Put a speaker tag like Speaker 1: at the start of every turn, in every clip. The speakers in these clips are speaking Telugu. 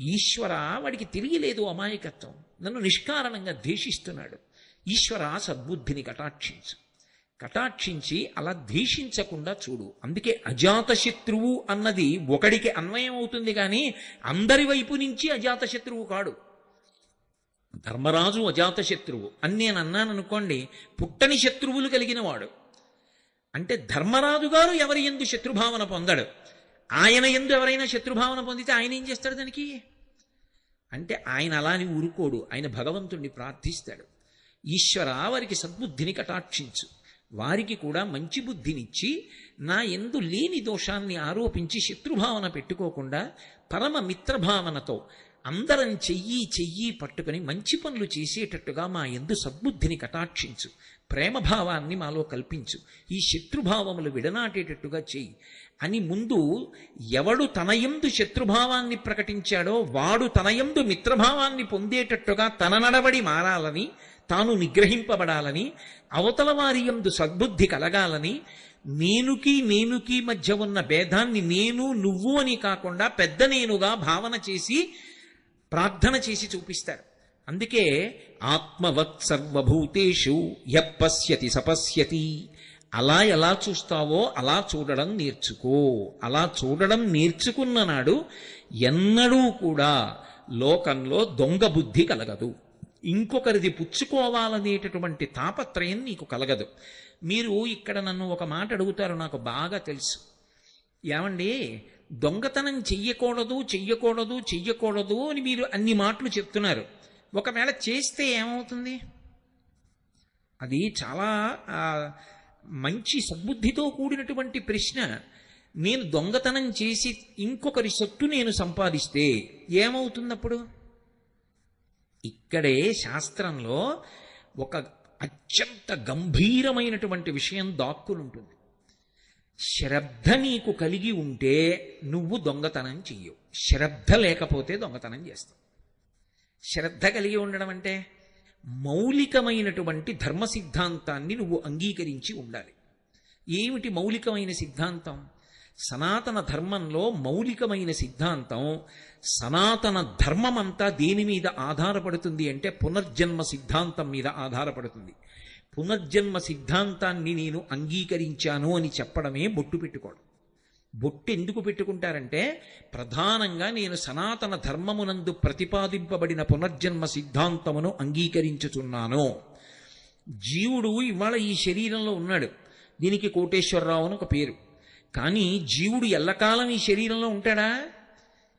Speaker 1: ఈశ్వర వాడికి తెలియలేదు అమాయకత్వం. నన్ను నిష్కారణంగా ద్వేషిస్తున్నాడు. ఈశ్వర సద్బుద్ధిని కటాక్షించు. కటాక్షించి అలా ద్వేషించకుండా చూడు. అందుకే అజాతశత్రువు అన్నది ఒకడికి అన్వయం అవుతుంది కానీ అందరి వైపు నుంచి అజాతశత్రువు కాడు. ధర్మరాజు అజాతశత్రువు. అని నేను అన్నాను అనుకోండి పుట్టని శత్రువులు కలిగిన వాడు అంటే ధర్మరాజు గారు ఎవరి ఎందు శత్రుభావన పొందడు? ఆయన ఎందు ఎవరైనా శత్రుభావన పొందితే ఆయన ఏం చేస్తాడు దానికి? అంటే ఆయన అలాని ఊరుకోడు. ఆయన భగవంతుణ్ణి ప్రార్థిస్తాడు. ఈశ్వర వారికి సద్బుద్ధిని కటాక్షించు. వారికి కూడా మంచి బుద్ధినిచ్చి నా ఎందు లేని దోషాన్ని ఆరోపించి శత్రుభావన పెట్టుకోకుండా పరమ మిత్రభావనతో అందరం చెయ్యి చెయ్యి పట్టుకుని మంచి పనులు చేసేటట్టుగా మా ఎందు సద్బుద్ధిని కటాక్షించు. ప్రేమభావాన్ని మాలో కల్పించు. ఈ శత్రుభావములు విడనాటేటట్టుగా చెయ్యి అని ముందు ఎవడు తన యందు శత్రుభావాన్ని ప్రకటించాడో వాడు తన యందు మిత్రభావాన్ని పొందేటట్టుగా తన నడవడి మారాలని తాను నిగ్రహింపబడాలని అవతల వారి ఎందు సద్బుద్ధి కలగాలని నేనుకి నేనుకి మధ్య ఉన్న భేదాన్ని నేను నువ్వు అని కాకుండా పెద్ద నేనుగా భావన చేసి ప్రార్థన చేసి చూపిస్తారు. అందుకే ఆత్మవత్ సర్వభూతేషు యపశ్యతి సపశ్యతి అలా ఎలా చూస్తావో అలా చూడడం నేర్చుకో. అలా చూడడం నేర్చుకున్న నాడు ఎన్నడూ కూడా లోకంలో దొంగ బుద్ధి కలగదు. ఇంకొకరిది పుచ్చుకోవాలనేటటువంటి తాపత్రయం నీకు కలగదు. మీరు ఇక్కడ నన్ను ఒక మాట అడుగుతారు నాకు బాగా తెలుసు. ఏమండి? దొంగతనం చెయ్యకూడదు చెయ్యకూడదు చెయ్యకూడదు అని మీరు అన్ని మాటలు చెప్తున్నారు. ఒకవేళ చేస్తే ఏమవుతుంది? అది చాలా మంచి సద్బుద్ధితో కూడినటువంటి ప్రశ్న. నేను దొంగతనం చేసి ఇంకొకరి సొత్తు నేను సంపాదిస్తే ఏమవుతుందప్పుడు ఇక్కడే శాస్త్రంలో ఒక అత్యంత గంభీరమైనటువంటి విషయం దాక్కులుంటుంది శ్రద్ధ నీకు కలిగి ఉంటే నువ్వు దొంగతనం చెయ్యవు. శ్రద్ధ లేకపోతే దొంగతనం చేస్తావు. శ్రద్ధ కలిగి ఉండడం అంటే మౌలికమైనటువంటి ధర్మ సిద్ధాంతాన్ని నువ్వు అంగీకరించి ఉండాలి. ఏమిటి మౌలికమైన సిద్ధాంతం? సనాతన ధర్మంలో మౌలికమైన సిద్ధాంతం సనాతన ధర్మం అంతా దేని మీద ఆధారపడుతుంది అంటే పునర్జన్మ సిద్ధాంతం మీద ఆధారపడుతుంది. పునర్జన్మ సిద్ధాంతాన్ని నేను అంగీకరించాను అని చెప్పడమే బొట్టు పెట్టుకోవడం. బొట్టు ఎందుకు పెట్టుకుంటారంటే ప్రధానంగా నేను సనాతన ధర్మమునందు ప్రతిపాదింపబడిన పునర్జన్మ సిద్ధాంతమును అంగీకరించుచున్నాను. జీవుడు ఇవాళ ఈ శరీరంలో ఉన్నాడు. దీనికి కోటేశ్వరరావు అని ఒక పేరు. కానీ జీవుడు ఎల్లకాలం ఈ శరీరంలో ఉంటాడా?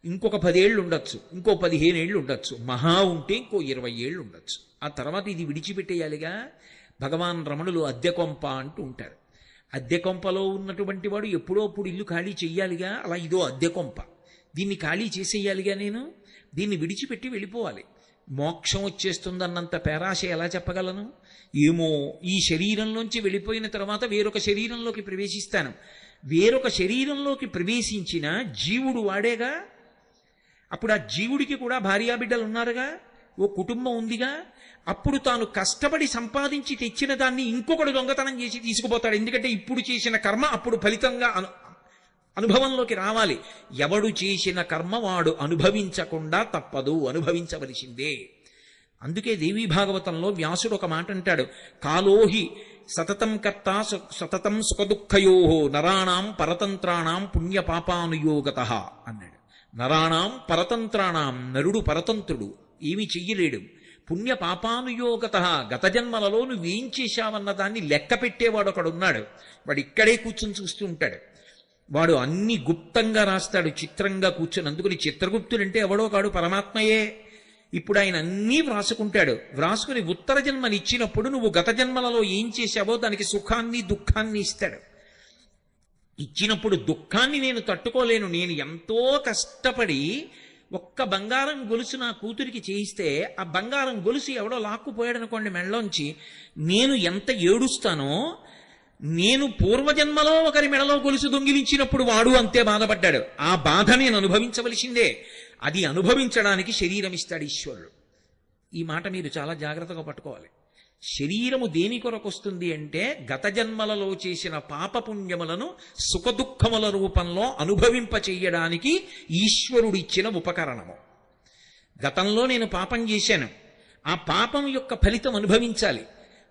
Speaker 1: ఇంకొక పదేళ్ళు ఉండొచ్చు ఇంకో పదిహేను ఏళ్ళు ఉండొచ్చు మహా ఉంటే ఇంకో ఇరవై ఏళ్ళు ఉండొచ్చు. ఆ తర్వాత ఇది విడిచిపెట్టేయాలిగా? భగవాన్ రమణులు అద్దె కొంప అంటూ ఉంటారు. అద్దె కొంపలో ఉన్నటువంటి వాడు ఎప్పుడో అప్పుడు ఇల్లు ఖాళీ చెయ్యాలిగా అలా ఇదో అద్దె కొంప దీన్ని ఖాళీ చేసేయాలిగా నేను? దీన్ని విడిచిపెట్టి వెళ్ళిపోవాలి. మోక్షం వచ్చేస్తుందన్నంత పేరాశ ఎలా చెప్పగలను? ఏమో ఈ శరీరంలోంచి వెళ్ళిపోయిన తర్వాత వేరొక శరీరంలోకి ప్రవేశిస్తాను. వేరొక శరీరంలోకి ప్రవేశించిన జీవుడు వాడేగా? అప్పుడు ఆ జీవుడికి కూడా భార్యాబిడ్డలు ఉన్నారుగా? ఓ కుటుంబం ఉందిగా అప్పుడు తాను కష్టపడి సంపాదించి తెచ్చిన దాన్ని ఇంకొకడు దొంగతనం చేసి తీసుకుపోతాడు. ఎందుకంటే ఇప్పుడు చేసిన కర్మ అప్పుడు ఫలితంగా అను అనుభవంలోకి రావాలి. ఎవడు చేసిన కర్మ వాడు అనుభవించకుండా తప్పదు అనుభవించవలసిందే. అందుకే దేవీ భాగవతంలో వ్యాసుడు ఒక మాట అంటాడు. కాలోహి సతతం కర్త సతతం సుఖదుఃఖయో నరాణాం పరతంత్రాణం పుణ్యపాపానుయోగత అన్నాడు. నరాణాం పరతంత్రాణం నరుడు పరతంత్రుడు. ఏమీ చెయ్యలేడు. పుణ్య పాపానుయోగత గత జన్మలలో నువ్వేం చేశావన్న దాన్ని లెక్క పెట్టేవాడు ఒకడున్నాడు. వాడు ఇక్కడే కూర్చుని చూస్తూ ఉంటాడు. వాడు అన్ని గుప్తంగా రాస్తాడు చిత్రంగా కూర్చొని. అందుకని చిత్రగుప్తుడంటే ఎవడో కాడు పరమాత్మయే. ఇప్పుడు ఆయన అన్నీ వ్రాసుకుంటాడు. వ్రాసుకుని ఉత్తర జన్మని ఇచ్చినప్పుడు నువ్వు గత జన్మలలో ఏం చేశావో దానికి సుఖాన్ని దుఃఖాన్ని ఇస్తాడు. ఇచ్చినప్పుడు దుఃఖాన్ని నేను తట్టుకోలేను. నేను ఎంతో కష్టపడి ఒక్క బంగారం గొలుసు నా కూతురికి చేయిస్తే ఆ బంగారం గొలుసు ఎవడో లాక్కుపోయాడు అనుకోండి మెడలోంచి నేను ఎంత ఏడుస్తానో నేను పూర్వజన్మలో ఒకరి మెడలో గొలుసు దొంగిలించినప్పుడు వాడు అంతే బాధపడ్డాడు. ఆ బాధ నేను అనుభవించవలసిందే. అది అనుభవించడానికి శరీరం ఇస్తాడు ఈశ్వరుడు. ఈ మాట మీరు చాలా జాగ్రత్తగా పట్టుకోవాలి. శరీరము దేని కొరకు వస్తుంది అంటే గత జన్మలలో చేసిన పాపపుణ్యములను సుఖదుఖముల రూపంలో అనుభవింప చెయ్యడానికి ఈశ్వరుడిచ్చిన ఉపకరణము. గతంలో నేను పాపం చేశాను. ఆ పాపం యొక్క ఫలితం అనుభవించాలి.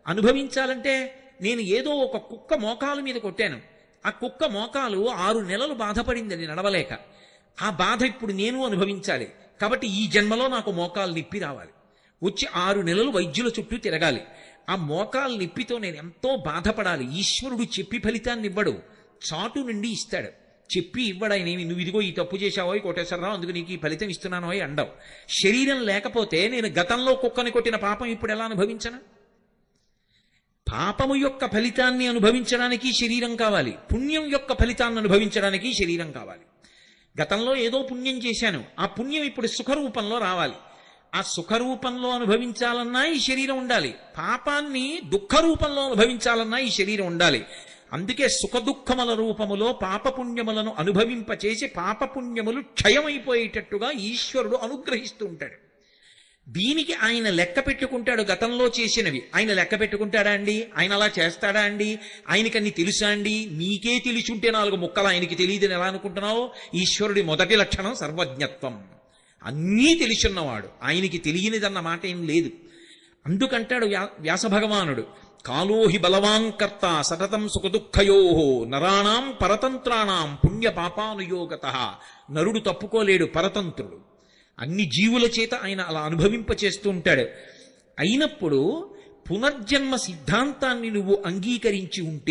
Speaker 1: అనుభవించాలంటే నేను ఏదో ఒక కుక్క మోకాలు మీద కొట్టాను. ఆ కుక్క మోకాలు ఆరు నెలలు బాధపడిందని నడవలేక. ఆ బాధ ఇప్పుడు నేను అనుభవించాలి. కాబట్టి ఈ జన్మలో నాకు మోకాలు నిప్పి రావాలి. వచ్చి ఆరు నెలలు వైద్యుల చుట్టూ తిరగాలి. ఆ మోకాలు నిప్పితో నేను ఎంతో బాధపడాలి. ఈశ్వరుడు చెప్పి ఫలితాన్ని ఇవ్వడు. చాటు నుండి ఇస్తాడు. చెప్పి ఇవ్వడాయనేమి నువ్వు ఇదిగో ఈ తప్పు చేశావో కోటేశ్వరరావు అందుకు నీకు ఈ ఫలితం ఇస్తున్నానో అండవు. శరీరం లేకపోతే నేను గతంలో కుక్కని కొట్టిన పాపం ఇప్పుడు ఎలా అనుభవించను? పాపము యొక్క ఫలితాన్ని అనుభవించడానికి శరీరం కావాలి. పుణ్యం యొక్క ఫలితాన్ని అనుభవించడానికి శరీరం కావాలి. గతంలో ఏదో పుణ్యం చేశాను. ఆ పుణ్యం ఇప్పుడు సుఖరూపంలో రావాలి. ఆ సుఖరూపంలో అనుభవించాలన్నా ఈ శరీరం ఉండాలి. పాపాన్ని దుఃఖ రూపంలో అనుభవించాలన్నా ఈ శరీరం ఉండాలి. అందుకే సుఖదుఖముల రూపములో పాపపుణ్యములను అనుభవింపచేసి పాపపుణ్యములు క్షయమైపోయేటట్టుగా ఈశ్వరుడు అనుగ్రహిస్తూ ఉంటాడు. దీనికి ఆయన లెక్క పెట్టుకుంటాడు గతంలో చేసినవి. ఆయన లెక్క పెట్టుకుంటాడా అండి? ఆయన అలా చేస్తాడా అండి? ఆయనకన్నీ తెలుసా అండి? నీకే తెలిసుంటే నాలుగు ముక్కలు ఆయనకి తెలియదని ఎలా అనుకుంటున్నావు? ఈశ్వరుడి మొదటి లక్షణం సర్వజ్ఞత్వం. అన్నీ తెలిసున్నవాడు. ఆయనకి తెలియనిదన్న మాట ఏం లేదు. అందుకంటాడు వ్యా వ్యాస భగవానుడు కాలోహి బలవాంకర్త సతతం సుఖదుఃఖయో నరాణం పరతంత్రాణం పుణ్య పాపానుయోగత నరుడు తప్పుకోలేడు పరతంత్రుడు. అన్ని జీవుల చేత ఆయన అలా అనుభవింప చేస్తూ ఉంటాడు. అయినప్పుడు పునర్జన్మ సిద్ధాంతాన్ని నువ్వు అంగీకరించి ఉంటే